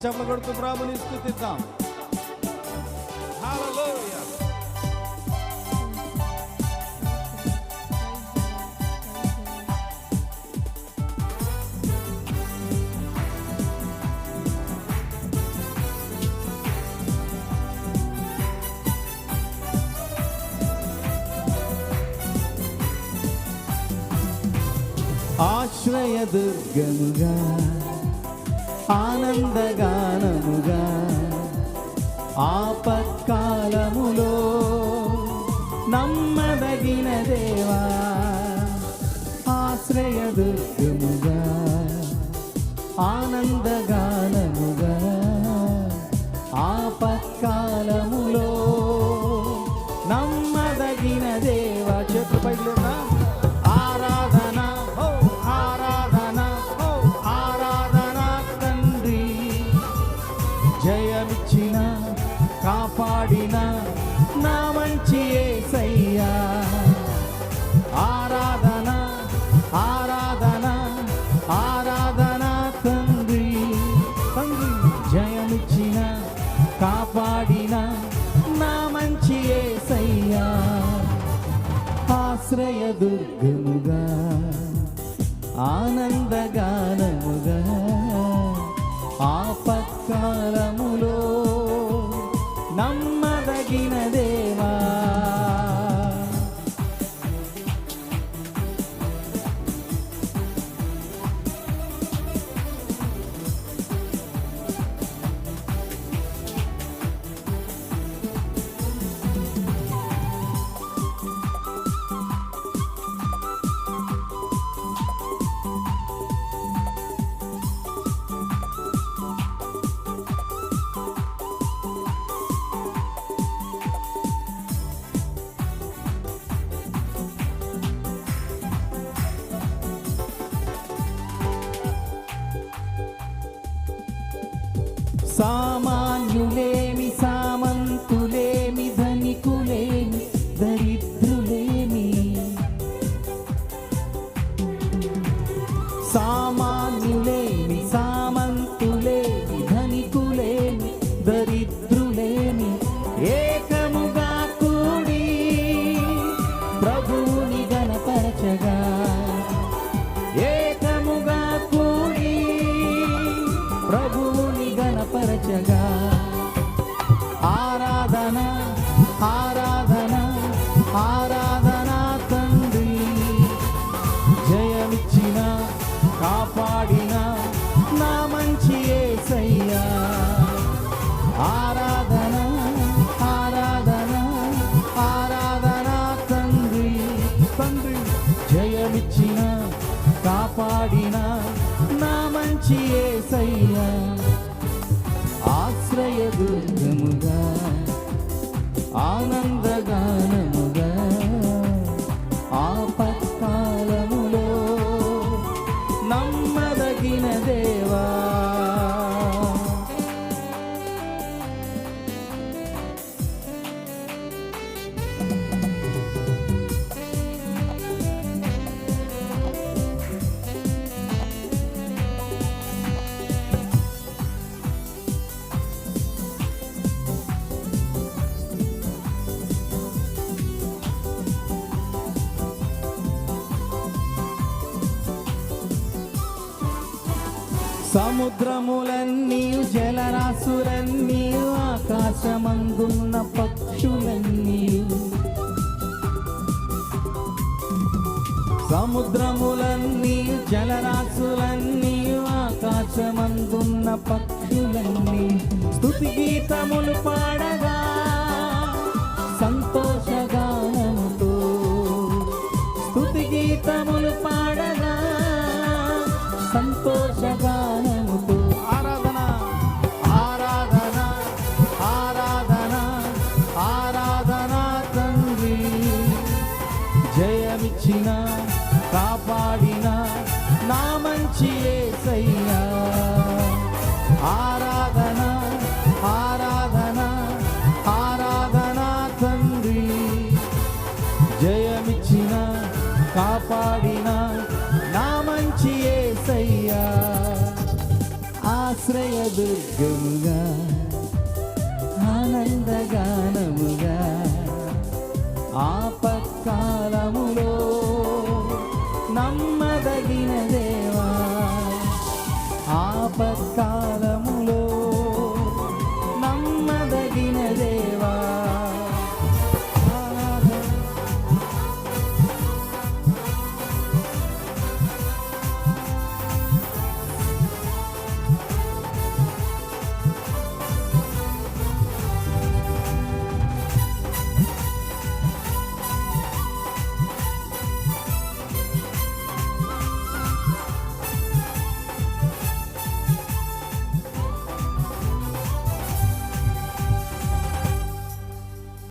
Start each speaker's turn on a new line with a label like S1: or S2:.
S1: చెప్పలు కొడుతూ ప్రభుని స్థుతిద్దాం హల్లెలూయా ఆశ్రయదుర్గముగా ఆనందగానముగా ఆపత్కాలములో నమ్మదగిన దేవా ఆశ్రయదుర్గముగా ఆనందగానముగా ఆపత్కాలము కాపాడిన నా మంచి ఏసయ్యా. ఆశ్రయ దుర్గముగా ఆనందగా సామాన్యులే జయమిచ్చిన కాపాడిన నా మంచి ఏసయ్యా. ఆరాధన ఆరాధన ఆరాధన తండ్రి తండ్రి జయమిచ్చిన కాపాడిన నా మంచి ఏసయ్యా. ఆశ్రయ దుర్గముగా ఆనంద దేవా సముద్రములన్నీ జలరాశులన్నీ ఆకాశమందున్న పక్షులన్నీ. సముద్రములన్నీ జలరాశులన్నీ ఆకాశమందున్న పక్షులన్నీ. స్థుతి గీతములు దుర్గముగా ఆనందగానముగా ఆపత్కాలములో నమ్మదగిన దేవా ఆపత్